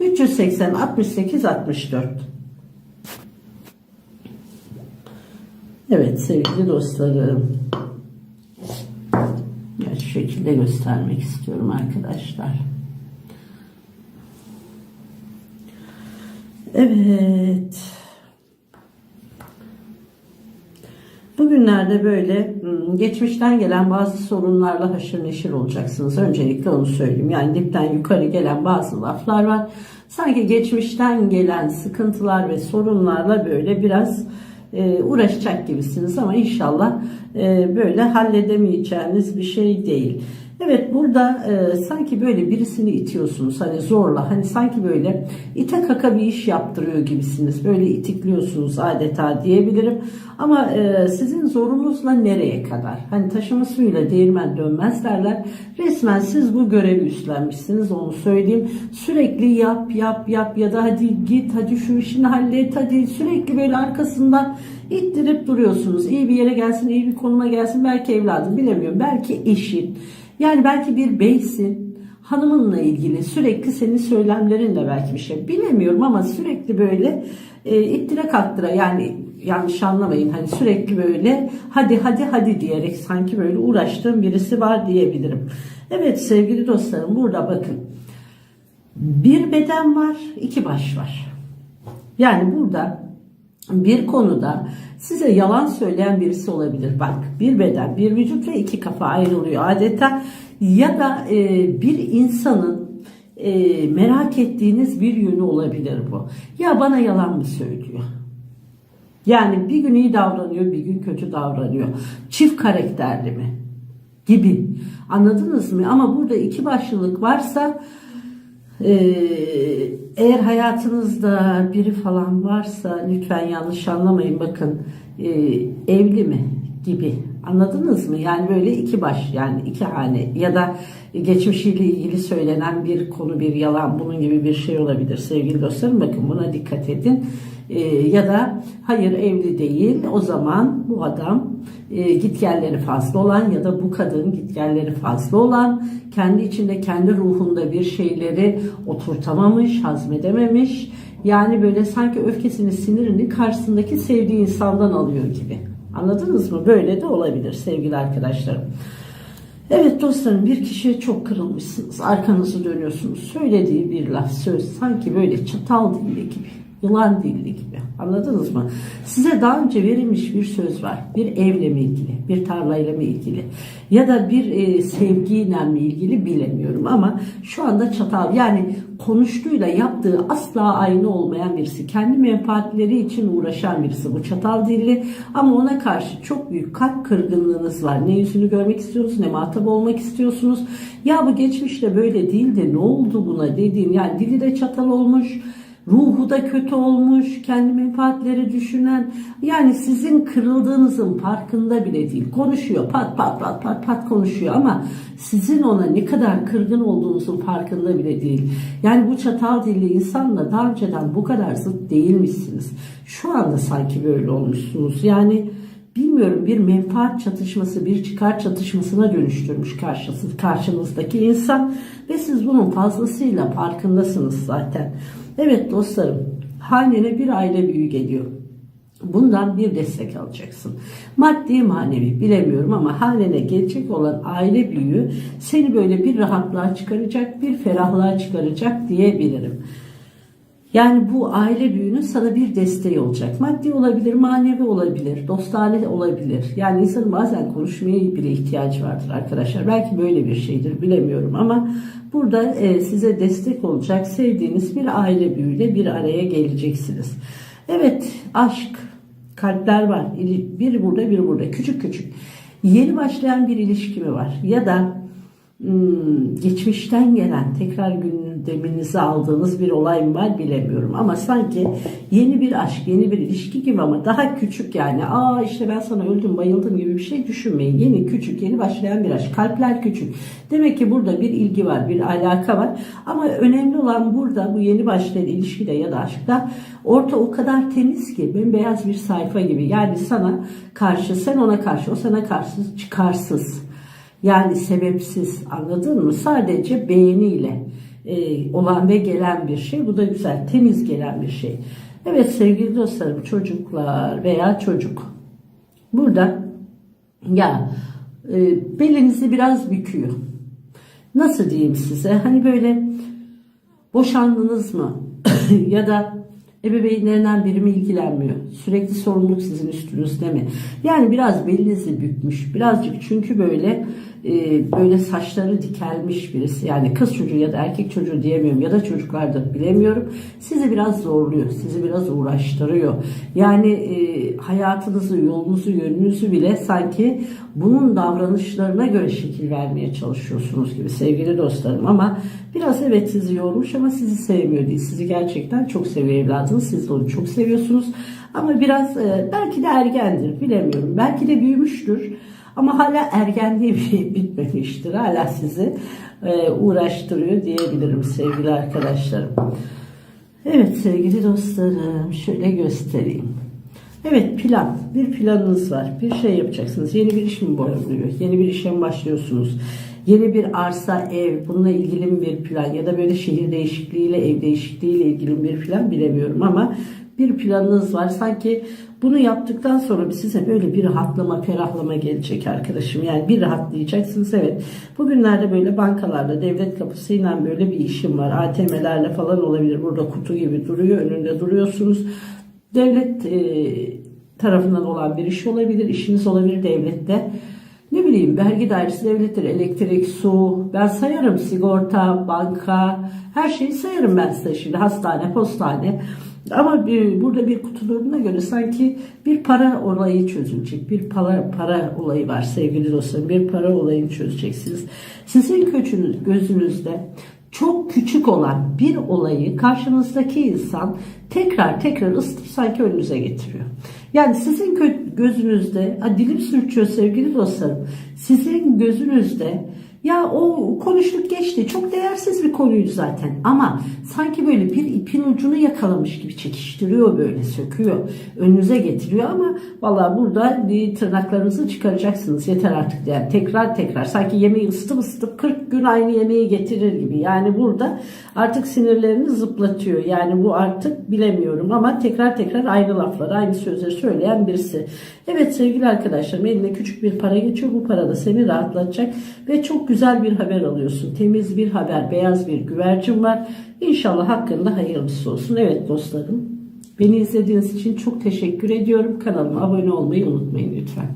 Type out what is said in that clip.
380 68 64. Evet sevgili dostlarım. Şu şekilde göstermek istiyorum arkadaşlar. Evet. Bugünlerde böyle hmm, geçmişten gelen bazı sorunlarla haşır neşir olacaksınız. Öncelikle onu söyleyeyim. Yani dipten yukarı gelen bazı laflar var. Sanki geçmişten gelen sıkıntılar ve sorunlarla böyle biraz e, uğraşacak gibisiniz ama inşallah e, böyle halledemeyeceğiniz bir şey değil. Evet burada e, sanki böyle birisini itiyorsunuz. Hani zorla hani sanki böyle ite kaka bir iş yaptırıyor gibisiniz. Böyle itikliyorsunuz adeta diyebilirim. Ama e, sizin zorunuzla nereye kadar? Hani taşıma suyuyla değirmen dönmez derler. Resmen siz bu görevi üstlenmişsiniz onu söyleyeyim. Sürekli yap yap yap ya da hadi git hadi şu işini hallet hadi sürekli böyle arkasından ittirip duruyorsunuz. İyi bir yere gelsin iyi bir konuma gelsin. Belki evladım bilemiyorum. Belki eşin yani belki bir beysin hanımınla ilgili sürekli senin söylemlerinle belki bir şey bilemiyorum ama sürekli böyle e, ittire kaktıra yani yanlış anlamayın hani sürekli böyle hadi hadi hadi diyerek sanki böyle uğraştığım birisi var diyebilirim. Evet sevgili dostlarım burada bakın bir beden var iki baş var. Yani burada bir konuda size yalan söyleyen birisi olabilir. Bak bir beden, bir vücut ve iki kafa ayrılıyor adeta. Ya da e, bir insanın e, merak ettiğiniz bir yönü olabilir bu. Ya bana yalan mı söylüyor? Yani bir gün iyi davranıyor, bir gün kötü davranıyor. Çift karakterli mi? Gibi. Anladınız mı? Ama burada iki başlılık varsa ee, eğer hayatınızda biri falan varsa lütfen yanlış anlamayın bakın e, evli mi gibi anladınız mı? Yani böyle iki baş yani iki hane ya da geçmişiyle ilgili söylenen bir konu bir yalan bunun gibi bir şey olabilir sevgili dostlarım bakın buna dikkat edin. Ee, ya da hayır evli değil o zaman bu adam e, gitgelleri fazla olan ya da bu kadın gitgelleri fazla olan kendi içinde kendi ruhunda bir şeyleri oturtamamış hazmedememiş yani böyle sanki öfkesini sinirini karşısındaki sevdiği insandan alıyor gibi anladınız mı böyle de olabilir sevgili arkadaşlarım. Evet dostlarım bir kişiye çok kırılmışsınız. Arkanızı dönüyorsunuz. Söylediği bir laf söz sanki böyle çatal dili gibi yılan dilli gibi. Anladınız mı? Size daha önce verilmiş bir söz var. Bir evle mi ilgili, bir tarlayla mı ilgili ya da bir e, sevgiyle mi ilgili bilemiyorum ama şu anda çatal yani konuştuğuyla yaptığı asla aynı olmayan birisi. Kendi menfaatleri için uğraşan birisi bu çatal dilli ama ona karşı çok büyük kalp kırgınlığınız var. Ne yüzünü görmek istiyorsunuz ne muhatap olmak istiyorsunuz. Ya bu geçmişte böyle değildi ne oldu buna dediğim yani dili de çatal olmuş ruhu da kötü olmuş, kendi menfaatleri düşünen, yani sizin kırıldığınızın farkında bile değil. Konuşuyor, pat pat pat pat pat konuşuyor ama sizin ona ne kadar kırgın olduğunuzun farkında bile değil. Yani bu çatal dilli insanla daha önceden bu kadar zıt değilmişsiniz. Şu anda sanki böyle olmuşsunuz. Yani bilmiyorum bir menfaat çatışması, bir çıkar çatışmasına dönüştürmüş karşısı, karşınızdaki insan ve siz bunun fazlasıyla farkındasınız zaten. Evet dostlarım, hanene bir aile büyüğü geliyor. Bundan bir destek alacaksın. Maddi manevi bilemiyorum ama hanene gelecek olan aile büyüğü seni böyle bir rahatlığa çıkaracak, bir ferahlığa çıkaracak diyebilirim. Yani bu aile büyüğünün sana bir desteği olacak. Maddi olabilir, manevi olabilir, dostane olabilir. Yani insanın bazen konuşmaya bile ihtiyacı vardır arkadaşlar. Belki böyle bir şeydir bilemiyorum ama burada e, size destek olacak sevdiğiniz bir aile büyüğüyle bir araya geleceksiniz. Evet aşk, kalpler var. Bir burada bir burada küçük küçük. Yeni başlayan bir ilişki mi var? Ya da hmm, geçmişten gelen tekrar gün gündeminize aldığınız bir olay mı var bilemiyorum. Ama sanki yeni bir aşk, yeni bir ilişki gibi ama daha küçük yani. Aa işte ben sana öldüm, bayıldım gibi bir şey düşünmeyin. Yeni, küçük, yeni başlayan bir aşk. Kalpler küçük. Demek ki burada bir ilgi var, bir alaka var. Ama önemli olan burada bu yeni başlayan ilişkide ya da aşkta orta o kadar temiz ki bembeyaz bir sayfa gibi. Yani sana karşı, sen ona karşı, o sana karşı çıkarsız. Yani sebepsiz anladın mı? Sadece beğeniyle e, olan ve gelen bir şey. Bu da güzel, temiz gelen bir şey. Evet sevgili dostlarım, çocuklar veya çocuk. Burada ya e, belinizi biraz büküyor. Nasıl diyeyim size? Hani böyle boşandınız mı? ya da ebeveynlerinden biri mi ilgilenmiyor? Sürekli sorumluluk sizin üstünüzde mi? Yani biraz belinizi bükmüş. Birazcık çünkü böyle e, böyle saçları dikelmiş birisi. Yani kız çocuğu ya da erkek çocuğu diyemiyorum ya da çocuklardır bilemiyorum. Sizi biraz zorluyor. Sizi biraz uğraştırıyor. Yani e, hayatınızı, yolunuzu, yönünüzü bile sanki bunun davranışlarına göre şekil vermeye çalışıyorsunuz gibi sevgili dostlarım. Ama biraz evet sizi yormuş ama sizi sevmiyor değil. Sizi gerçekten çok seviyor evladınız. Siz de onu çok seviyorsunuz. Ama biraz e, belki de ergendir bilemiyorum. Belki de büyümüştür. Ama hala ergenliği bitmemiştir. Hala sizi e, uğraştırıyor diyebilirim sevgili arkadaşlarım. Evet sevgili dostlarım şöyle göstereyim. Evet plan. Bir planınız var. Bir şey yapacaksınız. Yeni bir iş mi boyunluyor? Yeni bir işe mi başlıyorsunuz? Yeni bir arsa, ev, bununla ilgili bir plan ya da böyle şehir değişikliğiyle, ev değişikliğiyle ilgili bir plan bilemiyorum ama bir planınız var. Sanki bunu yaptıktan sonra size böyle bir rahatlama, ferahlama gelecek arkadaşım. Yani bir rahatlayacaksınız evet. Bugünlerde böyle bankalarda devlet kapısıyla böyle bir işim var. ATM'lerle falan olabilir. Burada kutu gibi duruyor. Önünde duruyorsunuz. Devlet e, tarafından olan bir iş olabilir. işiniz olabilir devlette. Ne bileyim vergi dairesi devlettir. Elektrik, su. Ben sayarım sigorta, banka. Her şeyi sayarım ben size şimdi. Hastane, postane. Ama bir, burada bir kutu durumuna göre sanki bir para olayı çözülecek. Bir para, para olayı var sevgili dostlarım. Bir para olayını çözeceksiniz. Sizin köçünüz, gözünüzde çok küçük olan bir olayı karşınızdaki insan tekrar tekrar ısıtıp sanki önünüze getiriyor. Yani sizin gözünüzde, dilim sürçüyor sevgili dostlarım, sizin gözünüzde ya o konuştuk geçti. Çok değersiz bir konuydu zaten. Ama sanki böyle bir ipin ucunu yakalamış gibi çekiştiriyor böyle söküyor. Önünüze getiriyor ama valla burada tırnaklarınızı çıkaracaksınız. Yeter artık yani tekrar tekrar. Sanki yemeği ısıtıp ısıtıp 40 gün aynı yemeği getirir gibi. Yani burada artık sinirlerini zıplatıyor. Yani bu artık bilemiyorum ama tekrar tekrar aynı lafları aynı sözleri söyleyen birisi. Evet sevgili arkadaşlarım eline küçük bir para geçiyor. Bu para da seni rahatlatacak ve çok güzel bir haber alıyorsun. Temiz bir haber, beyaz bir güvercin var. İnşallah hakkında hayırlısı olsun. Evet dostlarım. Beni izlediğiniz için çok teşekkür ediyorum. Kanalıma abone olmayı unutmayın lütfen.